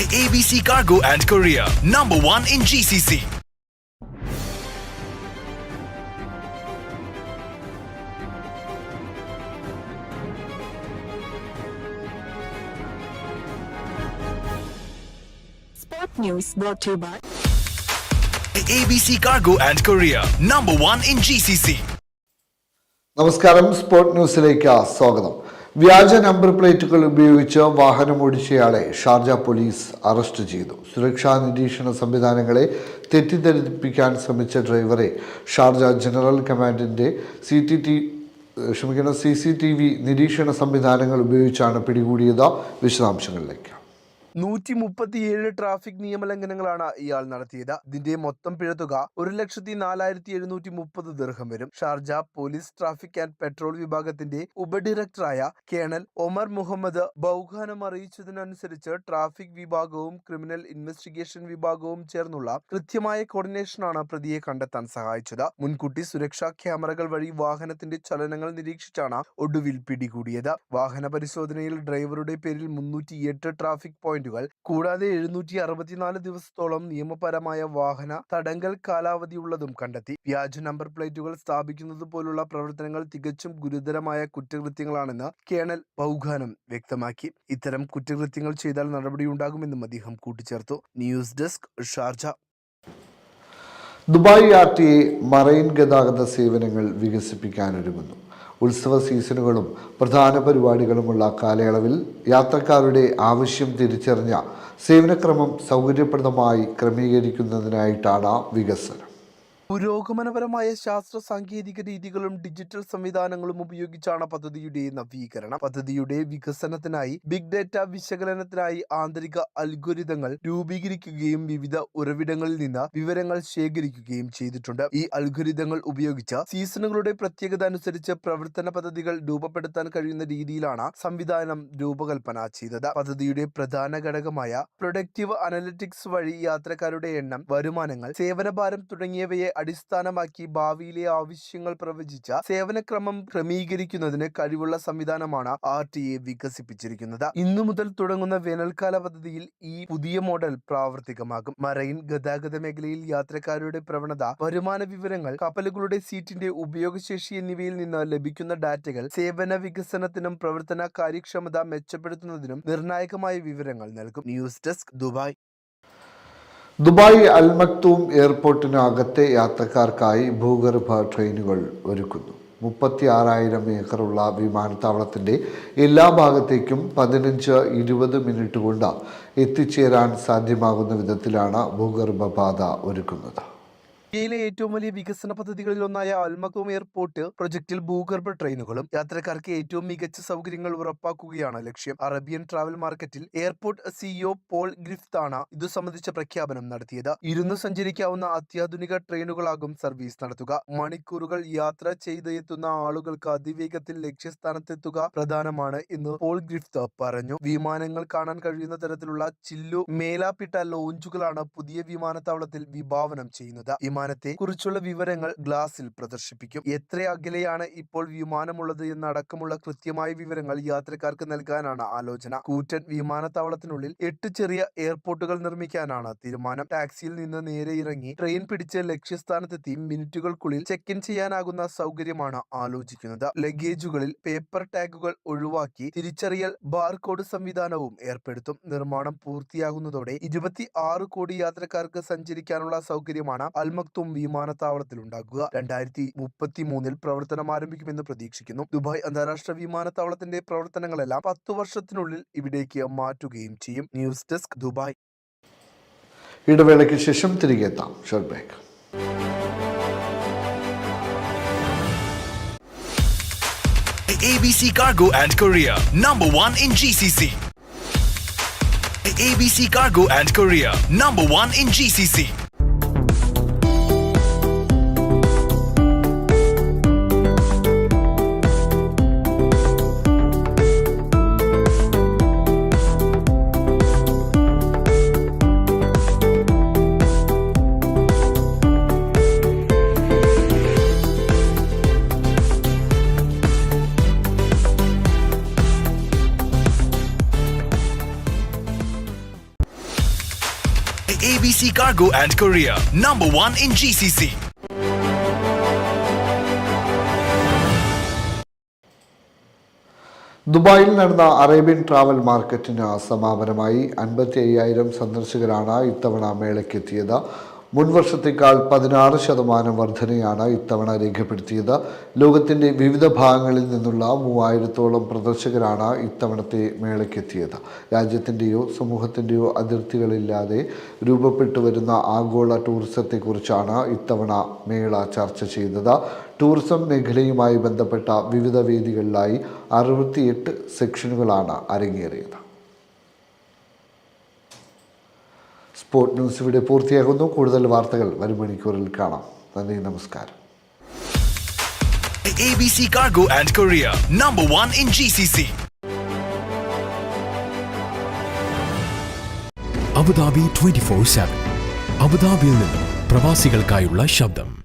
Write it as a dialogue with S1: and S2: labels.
S1: ABC Cargo and Korea, number one in GCC.
S2: Sport News brought to you by
S1: ABC Cargo and Korea, number one in GCC.
S3: നമസ്കാരം sport ന്യൂസിലേക്ക് സ്വാഗതം വ്യാജ number പ്ലേറ്റുകൾ ഉപയോഗിച്ച് വാഹനമോടിച്ചയാളെ Sharjah police arrest ചെയ്തു. സുരക്ഷാ നിരീക്ഷണ സംവിധാനങ്ങളെ തെറ്റിദ്ധരിപ്പിക്കാൻ ശ്രമിച്ച ഡ്രൈവറെ ഷാർജ ജനറൽ കമാൻഡിന്റെ സി ടി ടി ക്ഷമിക്കണം സി സി ടി വി നിരീക്ഷണ സംവിധാനങ്ങൾ ഉപയോഗിച്ചാണ് പിടികൂടിയത്. വിശദാംശങ്ങളിലേക്ക്.
S4: നൂറ്റി മുപ്പത്തിയേഴ് ട്രാഫിക് നിയമലംഘനങ്ങളാണ് ഇയാൾ നടത്തിയത്. ഇതിന്റെ മൊത്തം പിഴത്തുക ഒരു ലക്ഷത്തി നാലായിരത്തി എഴുന്നൂറ്റി മുപ്പത് ദീർഘം വരും. Sharjah police traffic and patrol വിഭാഗത്തിന്റെ ഉപഡയറക്ടറായ കേണൽ ഒമർ മുഹമ്മദ് ബൗഖാനം അറിയിച്ചതിനനുസരിച്ച് ട്രാഫിക് വിഭാഗവും ക്രിമിനൽ ഇൻവെസ്റ്റിഗേഷൻ വിഭാഗവും ചേർന്നുള്ള കൃത്യമായ കോർഡിനേഷനാണ് പ്രതിയെ കണ്ടെത്താൻ സഹായിച്ചത്. മുൻകൂട്ടി സുരക്ഷാ ക്യാമറകൾ വഴി വാഹനത്തിന്റെ ചലനങ്ങൾ നിരീക്ഷിച്ചാണ് ഒടുവിൽ പിടികൂടിയത്. വാഹന പരിശോധനയിൽ ഡ്രൈവറുടെ പേരിൽ മുന്നൂറ്റിയെട്ട് ട്രാഫിക് പോയിന്റുകൾ കൂടാതെ എഴുന്നൂറ്റി അറുപത്തിനാല് ദിവസത്തോളം നിയമപരമായ വാഹന തടങ്കൽ കാലാവധിയുള്ളതും കണ്ടെത്തി. വ്യാജ നമ്പർ പ്ലേറ്റുകൾ സ്ഥാപിക്കുന്നത് പോലുള്ള പ്രവർത്തനങ്ങൾ തികച്ചും ഗുരുതരമായ കുറ്റകൃത്യങ്ങളാണെന്ന് കേണൽ ബൗഖാനം വ്യക്തമാക്കി. ഇത്തരം കുറ്റകൃത്യങ്ങൾ ചെയ്താൽ നടപടിയുണ്ടാകുമെന്നും അദ്ദേഹം കൂട്ടിച്ചേർത്തു. News desk
S3: Sharjah. Dubai R T marine ഗതാഗത സേവനങ്ങൾ വികസിപ്പിക്കാനൊരുങ്ങുന്നു ഉത്സവ സീസണുകളും പ്രധാന പരിപാടികളുമുള്ള കാലയളവിൽ യാത്രക്കാരുടെ ആവശ്യം തിരിച്ചറിഞ്ഞ സേവനക്രമം സൗകര്യപ്രദമായി ക്രമീകരിക്കുന്നതിനായിട്ടാണ് വികസനം.
S4: പുരോഗമനപരമായ ശാസ്ത്ര സാങ്കേതിക രീതികളും ഡിജിറ്റൽ സംവിധാനങ്ങളും ഉപയോഗിച്ചാണ് പദ്ധതിയുടെ നവീകരണം. പദ്ധതിയുടെ വികസനത്തിനായി ബിഗ് ഡേറ്റ വിശകലനത്തിനായി ആന്തരിക അൽഗോരിതങ്ങൾ രൂപീകരിക്കുകയും വിവിധ ഉറവിടങ്ങളിൽ നിന്ന് വിവരങ്ങൾ ശേഖരിക്കുകയും ചെയ്തിട്ടുണ്ട്. ഈ അൽഗോരിതങ്ങൾ ഉപയോഗിച്ച് സീസണുകളുടെ പ്രത്യേകത അനുസരിച്ച് പ്രവർത്തന പദ്ധതികൾ രൂപപ്പെടുത്താൻ കഴിയുന്ന രീതിയിലാണ് സംവിധാനം രൂപകൽപ്പന ചെയ്തത്. പദ്ധതിയുടെ പ്രധാന ഘടകമായ പ്രൊഡക്റ്റീവ് അനലിറ്റിക്സ് വഴി യാത്രക്കാരുടെ എണ്ണം വരുമാനങ്ങൾ സേവനഭാരം തുടങ്ങിയവയെ അടിസ്ഥാനമാക്കി ഭാവിയിലെ ആവശ്യങ്ങൾ പ്രവചിച്ച സേവനക്രമം ക്രമീകരിക്കുന്നതിന് കഴിവുള്ള സംവിധാനമാണ് ആർ ടി എ വികസിപ്പിച്ചിരിക്കുന്നത്. ഇന്നു മുതൽ തുടങ്ങുന്ന വേനൽക്കാല പദ്ധതിയിൽ ഈ പുതിയ മോഡൽ പ്രാവർത്തികമാകും. മറൈൻ ഗതാഗത മേഖലയിൽ യാത്രക്കാരുടെ പ്രവണത വരുമാന വിവരങ്ങൾ കപ്പലുകളുടെ സീറ്റിന്റെ ഉപയോഗശേഷി എന്നിവയിൽ നിന്ന് ലഭിക്കുന്ന ഡാറ്റകൾ സേവന വികസനത്തിനും പ്രവർത്തന കാര്യക്ഷമത മെച്ചപ്പെടുത്തുന്നതിനും നിർണായകമായ വിവരങ്ങൾ നൽകും. News desk Dubai.
S3: Dubai Al Maktoum എയർപോർട്ടിന് അകത്തെ യാത്രക്കാർക്കായി ഭൂഗർഭ ട്രെയിനുകൾ ഒരുക്കുന്നു. മുപ്പത്തി ആറായിരം ഏക്കറുള്ള വിമാനത്താവളത്തിന്റെ എല്ലാ ഭാഗത്തേക്കും പതിനഞ്ച് ഇരുപത് മിനിറ്റ് കൊണ്ട് എത്തിച്ചേരാൻ സാധ്യമാകുന്ന വിധത്തിലാണ് ഭൂഗർഭപാത ഒരുക്കുന്നത്.
S4: ഇന്ത്യയിലെ ഏറ്റവും വലിയ വികസന പദ്ധതികളിൽ ഒന്നായ അൽമകോം എയർപോർട്ട് പ്രൊജക്ടിൽ ഭൂഗർഭ ട്രെയിനുകളും യാത്രക്കാർക്ക് ഏറ്റവും മികച്ച സൗകര്യങ്ങൾ ഉറപ്പാക്കുകയാണ് ലക്ഷ്യം. അറബിയൻ ട്രാവൽ മാർക്കറ്റിൽ എയർപോർട്ട് സിഇഒ പോൾ ഗ്രിഫ്താണ് ഇതു സംബന്ധിച്ച പ്രഖ്യാപനം നടത്തിയത്. ഇരുന്ന് സഞ്ചരിക്കാവുന്ന അത്യാധുനിക ട്രെയിനുകളാകും സർവീസ് നടത്തുക. മണിക്കൂറുകൾ യാത്ര ചെയ്ത് എത്തുന്ന ആളുകൾക്ക് അതിവേഗത്തിൽ ലക്ഷ്യസ്ഥാനത്തെത്തുക പ്രധാനമാണ് എന്ന് പോൾ ഗ്രിഫ്ത് പറഞ്ഞു. വിമാനങ്ങൾ കാണാൻ കഴിയുന്ന തരത്തിലുള്ള ചില്ലു മേലാപ്പിട്ട ലോഞ്ചുകളാണ് പുതിയ വിമാനത്താവളത്തിൽ വിഭാവനം ചെയ്യുന്നത്. വിമാനത്തെ കുറിച്ചുള്ള വിവരങ്ങൾ ഗ്ലാസിൽ പ്രദർശിപ്പിക്കും. എത്ര അകലെയാണ് ഇപ്പോൾ വിമാനമുള്ളത് എന്നടക്കമുള്ള കൃത്യമായ വിവരങ്ങൾ യാത്രക്കാർക്ക് നൽകാനാണ് ആലോചന. കൂറ്റൻ വിമാനത്താവളത്തിനുള്ളിൽ എട്ട് ചെറിയ എയർപോർട്ടുകൾ നിർമ്മിക്കാനാണ് തീരുമാനം. ടാക്സിയിൽ നിന്ന് നേരെ ഇറങ്ങി ട്രെയിൻ പിടിച്ച് ലക്ഷ്യസ്ഥാനത്തെത്തി മിനിറ്റുകൾക്കുള്ളിൽ ചെക്ക് ഇൻ ചെയ്യാനാകുന്ന സൗകര്യമാണ് ആലോചിക്കുന്നത്. ലഗേജുകളിൽ പേപ്പർ ടാഗുകൾ ഒഴിവാക്കി തിരിച്ചറിയൽ ബാർകോഡ് സംവിധാനവും ഏർപ്പെടുത്തും. നിർമ്മാണം പൂർത്തിയാകുന്നതോടെ ഇരുപത്തി ആറ് കോടി യാത്രക്കാർക്ക് സഞ്ചരിക്കാനുള്ള സൗകര്യമാണ് അൽമക്തും വിമാനത്താവളത്തിൽ ഉണ്ടാകുക രണ്ടായിരത്തി മുപ്പത്തി മൂന്നിൽ പ്രവർത്തനം ആരംഭിക്കുമെന്ന് പ്രതീക്ഷിക്കുന്നു. ദുബായ് അന്താരാഷ്ട്ര വിമാനത്താവളത്തിന്റെ പ്രവർത്തനങ്ങളെല്ലാം പത്തു വർഷത്തിനുള്ളിൽ ഇവിടേക്ക് മാറ്റുകയും ചെയ്യും. News desk Dubai.
S3: ഇടവേളയ്ക്ക് ശേഷം തിരികെ എത്താം. Short break.
S1: ABC Cargo and Korea, number one in GCC. ABC Cargo and Korea, number one in GCC. ABC Cargo and Korea, number one in GCC.
S3: ദുബായിൽ നടന്ന അറേബ്യൻ ട്രാവൽ മാർക്കറ്റിന് സമാപനമായി അൻപത്തി അയ്യായിരം സന്ദർശകരാണ് ഇത്തവണ മേളയ്ക്കെത്തിയത് മുൻവർഷത്തേക്കാൾ പതിനാറ് ശതമാനം വർധനയാണ് ഇത്തവണ രേഖപ്പെടുത്തിയത്. ലോകത്തിന്റെ വിവിധ ഭാഗങ്ങളിൽ നിന്നുള്ള മൂവായിരത്തോളം പ്രദർശകരാണ് ഇത്തവണത്തെ മേളയ്ക്കെത്തിയത്. രാജ്യത്തിന്റെയോ സമൂഹത്തിന്റെയോ അതിർത്തികളില്ലാതെ രൂപപ്പെട്ടു വരുന്ന ആഗോള ടൂറിസത്തെക്കുറിച്ചാണ് ഇത്തവണ മേള ചർച്ച ചെയ്തത്. ടൂറിസം മേഖലയുമായി ബന്ധപ്പെട്ട വിവിധ വേദികളിലായി അറുപത്തിയെട്ട് സെക്ഷനുകളാണ് അരങ്ങേറിയത്. സ്പോർട് ന്യൂസ് ഇവിടെ പൂർത്തിയാകുന്നു. കൂടുതൽ വാർത്തകൾ വരും മണിക്കൂറിൽ കാണാം. നന്ദി നമസ്കാരം.
S1: ABC Cargo and Korea, number one in GCC.
S5: Abu Dhabi twenty four seven അബുദാബിയിൽ നിന്നും പ്രവാസികൾക്കായുള്ള ശബ്ദം.